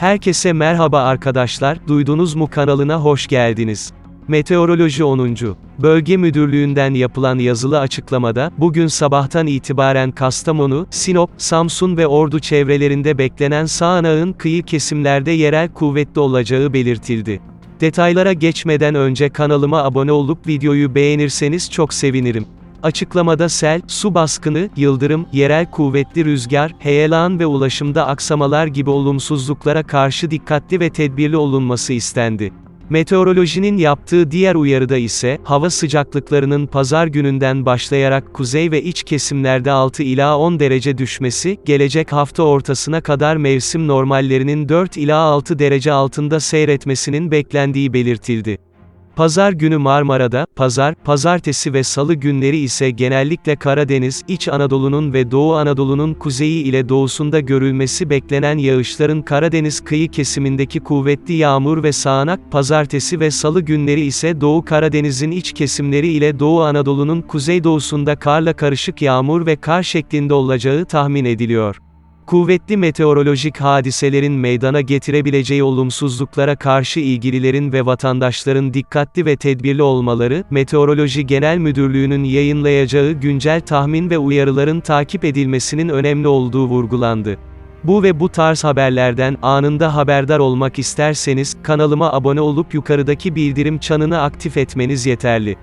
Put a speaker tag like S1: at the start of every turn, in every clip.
S1: Herkese merhaba arkadaşlar, duydunuz mu kanalına hoş geldiniz. Meteoroloji 10. Bölge Müdürlüğü'nden yapılan yazılı açıklamada, bugün sabahtan itibaren Kastamonu, Sinop, Samsun ve Ordu çevrelerinde beklenen sağanağın kıyı kesimlerde yerel kuvvetli olacağı belirtildi. Detaylara geçmeden önce kanalıma abone olup videoyu beğenirseniz çok sevinirim. Açıklamada sel, su baskını, yıldırım, yerel kuvvetli rüzgar, heyelan ve ulaşımda aksamalar gibi olumsuzluklara karşı dikkatli ve tedbirli olunması istendi. Meteorolojinin yaptığı diğer uyarıda ise, hava sıcaklıklarının pazar gününden başlayarak kuzey ve iç kesimlerde 6 ila 10 derece düşmesi, gelecek hafta ortasına kadar mevsim normallerinin 4 ila 6 derece altında seyretmesinin beklendiği belirtildi. Pazar günü Marmara'da, pazar, pazartesi ve salı günleri ise genellikle Karadeniz, İç Anadolu'nun ve Doğu Anadolu'nun kuzeyi ile doğusunda görülmesi beklenen yağışların Karadeniz kıyı kesimindeki kuvvetli yağmur ve sağanak, pazartesi ve salı günleri ise Doğu Karadeniz'in iç kesimleri ile Doğu Anadolu'nun kuzeydoğusunda karla karışık yağmur ve kar şeklinde olacağı tahmin ediliyor. Kuvvetli meteorolojik hadiselerin meydana getirebileceği olumsuzluklara karşı ilgililerin ve vatandaşların dikkatli ve tedbirli olmaları, Meteoroloji Genel Müdürlüğü'nün yayınlayacağı güncel tahmin ve uyarıların takip edilmesinin önemli olduğu vurgulandı. Bu ve bu tarz haberlerden anında haberdar olmak isterseniz, kanalıma abone olup yukarıdaki bildirim çanını aktif etmeniz yeterli.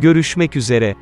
S1: Görüşmek üzere.